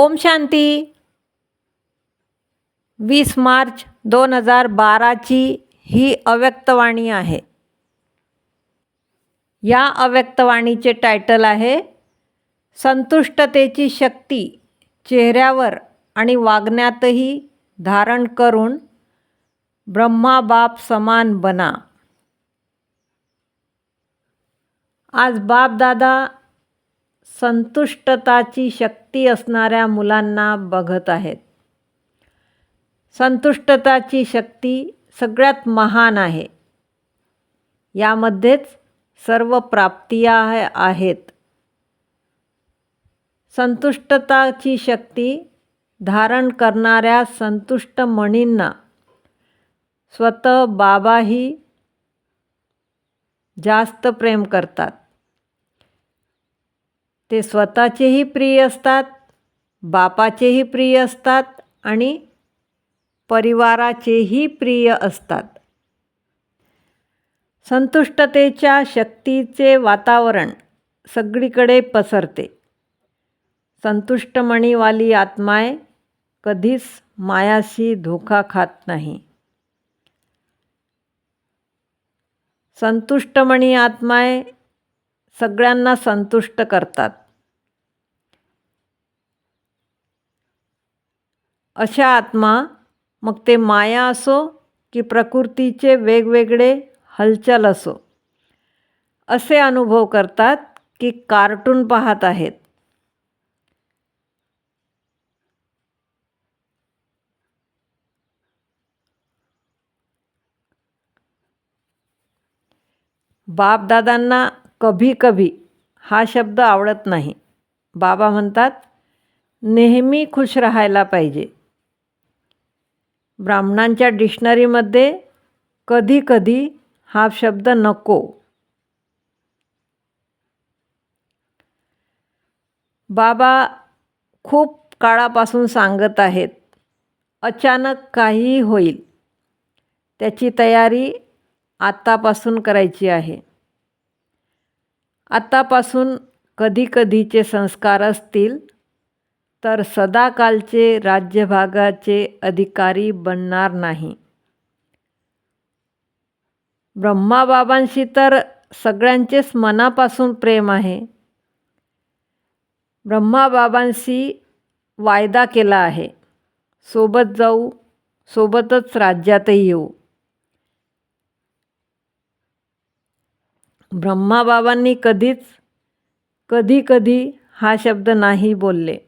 ओम शांती. वीस मार्च दोन हजार बाराची ही अव्यक्तवाणी आहे. या अव्यक्तवाणीचे टायटल आहे संतुष्टतेची शक्ती चेहऱ्यावर आणि वागण्यातही धारण करून ब्रह्माबाप समान बना. आज बापदादा संतुष्टताची शक्ती असणाऱ्या मुलांना बघत आहेत. संतुष्टताची शक्ती सगळ्यात महान आहे. यामध्येच सर्व प्राप्तिया आहेत. संतुष्टताची शक्ती धारण करणाऱ्या संतुष्ट मणींना स्वतः बाबाही जास्त प्रेम करतात. ते स्वतःचेही प्रिय असतात बापाचेही प्रिय असतात आणि परिवाराचेही प्रिय असतात. संतुष्टतेच्या शक्तीचे वातावरण सगळीकडे पसरते. संतुष्टमणीवाली आत्माय कधीच मायाशी धोका खात नाही. संतुष्टमणी आत्माय सगळ्यांना संतुष्ट करतात. अशा आत्मा मग ते माया असो की प्रकृतीचे वेगवेगळे हलचल असो. असे अनुभव करतात की कार्टून पाहत आहेत. बापदादांना कभी कभी हा शब्द आवडत नाही. बाबा म्हणतात नेहमी खुश राहायला पाहिजे. ब्राह्मणांच्या डिक्शनरीमध्ये कधी कधी हा शब्द नको. बाबा खूप काळापासून सांगत आहेत अचानक काहीही होईल. त्याची तयारी आत्तापासून करायची आहे. आत्तापासून कधीकधीचे संस्कार असतील तर सदाकालचे राज्यभागाचे अधिकारी बनणार नाही. ब्रह्माबाबांशी तर सगळ्यांचेच मनापासून प्रेम आहे. ब्रह्माबाबांशी वायदा केला आहे. सोबत जाऊ सोबतच राज्यातही येऊ. ब्रह्माबाबांनी कधीच कधी कधी हा शब्द नाही बोलले.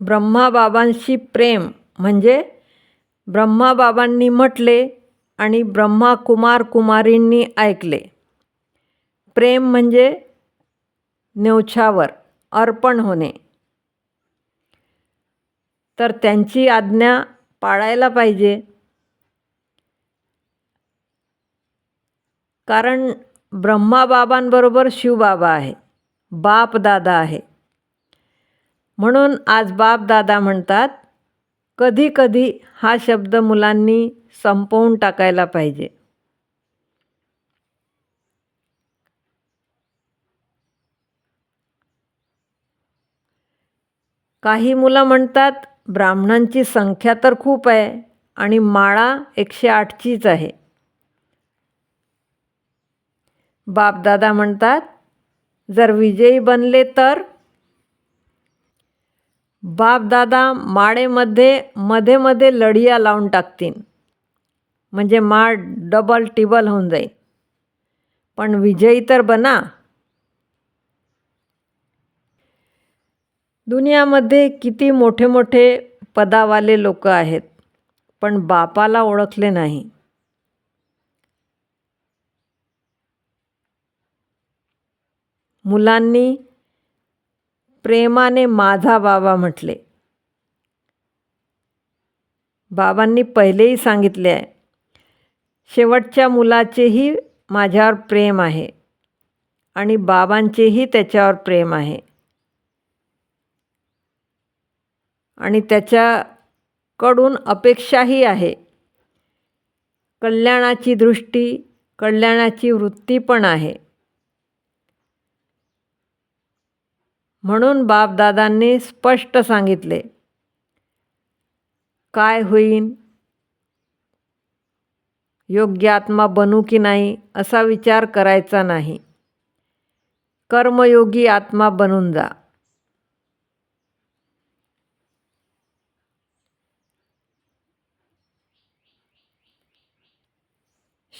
ब्रह्माबाबांशी प्रेम म्हणजे ब्रह्माबाबांनी म्हटले आणि ब्रह्मा कुमार कुमारींनी ऐकले. प्रेम म्हणजे नेवछावर अर्पण होणे. तर त्यांची आज्ञा पाळायला पाहिजे. कारण ब्रह्माबाबांबरोबर शिवबाबा आहे बापदादा आहे. म्हणून आज बापदादा म्हणतात कधी कधी हा शब्द मुलांनी संपवून टाकायला पाहिजे. काही मुलं म्हणतात ब्राह्मणांची संख्या तर खूप आहे आणि माळा एकशे आठचीच आहे. बापदादा म्हणतात जर विजयी बनले तर? बापदादा माळेमध्ये मध्ये मध्ये लढिया लावून टाकतील. म्हणजे माळ डबल टिबल होऊन जाईल. पण विजयी तर बना. दुनियामध्ये किती मोठे मोठे पदावाले लोक आहेत पण बापाला ओळखले नाही. मुलांनी प्रेमाने माझा बाबा म्हटले. बाबांनी पहिलेही सांगितले आहे शेवटच्या मुलाचेही माझ्यावर प्रेम आहे आणि बाबांचेही त्याच्यावर प्रेम आहे. आणि त्याच्याकडून अपेक्षाही आहे. कल्याणाची दृष्टी कल्याणाची वृत्ती पण आहे. म्हणून बापदादांनी स्पष्ट सांगितले काय होईन? योग्य आत्मा बनू की नाही असा विचार करायचा नाही. कर्मयोगी आत्मा बनून जा.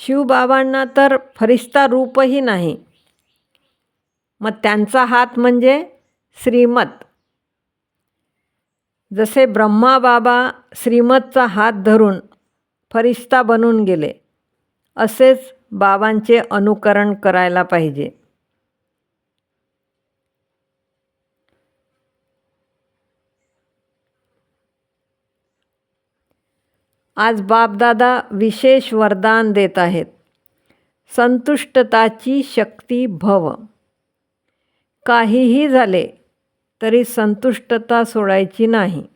शिवबाबांना तर फरिश्ता रूपही नाही. मग त्यांचा हात म्हणजे श्रीमत. जसे ब्रह्मा बाबा श्रीमतचा हात धरून फरिश्ता बनून गेले असेच बाबांचे अनुकरण करायला पाहिजे. आज बापदादा विशेष वरदान देत आहेत. संतुष्टताची शक्ती भव. काहीही झाले तरी संतुष्टता सोडायची नाही.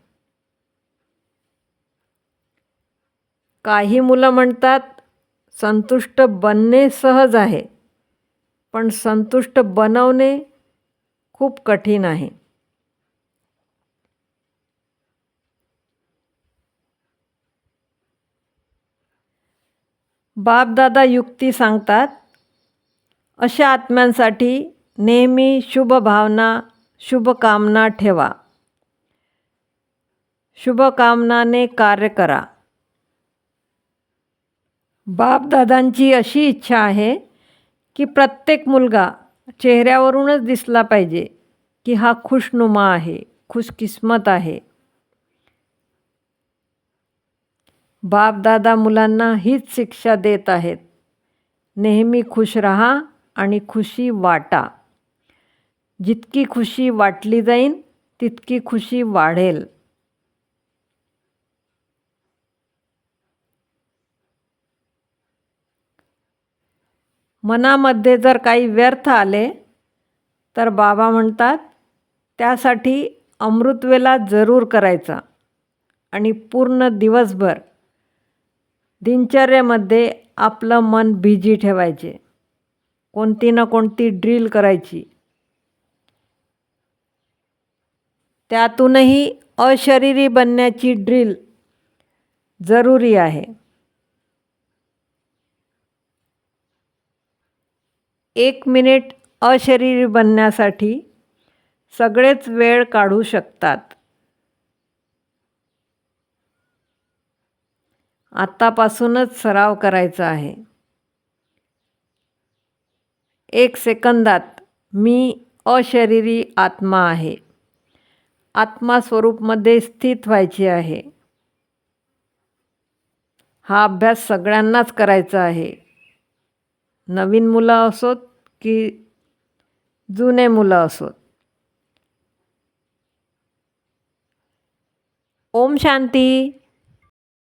काही मुलं म्हणतात संतुष्ट बनणे सहज आहे पण संतुष्ट बनवणे खूप कठीण आहे. बापदादा युक्ती सांगतात, अशा आत्म्यांसाठी नेहमी शुभ भावना शुभकामना ठेवा. शुभकामनाने कार्य करा. बापदादांची अशी इच्छा आहे की प्रत्येक मुलगा चेहऱ्यावरूनच दिसला पाहिजे की हा खुशनुमा आहे, खुशकिस्मत आहे. बापदादा मुलांना हीच शिक्षा देत आहेत. नेहमी खुश रहा आणि खुशी वाटा. जितकी खुशी वाटली जाईन तितकी खुशी वाढेल. मनामध्ये जर काही व्यर्थ आले तर बाबा म्हणतात त्यासाठी अमृतवेला जरूर करायचा आणि पूर्ण दिवसभर दिनचर्येमध्ये आपलं मन बिझी ठेवायचे. कोणती ना कोणती ड्रिल करायची. त्यातूनही अशरीरी बनण्याची ड्रिल जरुरी आहे. एक मिनिट अशरीरी बनण्यासाठी सगळेच वेळ काढू शकतात. आत्तापासूनच सराव करायचा आहे. एक सेकंदात मी अशरीरी आत्मा आहे. आत्मा स्वरूपमध्ये स्थित व्हायची आहे. हा अभ्यास सगळ्यांनाच करायचा आहे. नवीन मुलं असोत की जुने मुलं असोत? ओम शांती.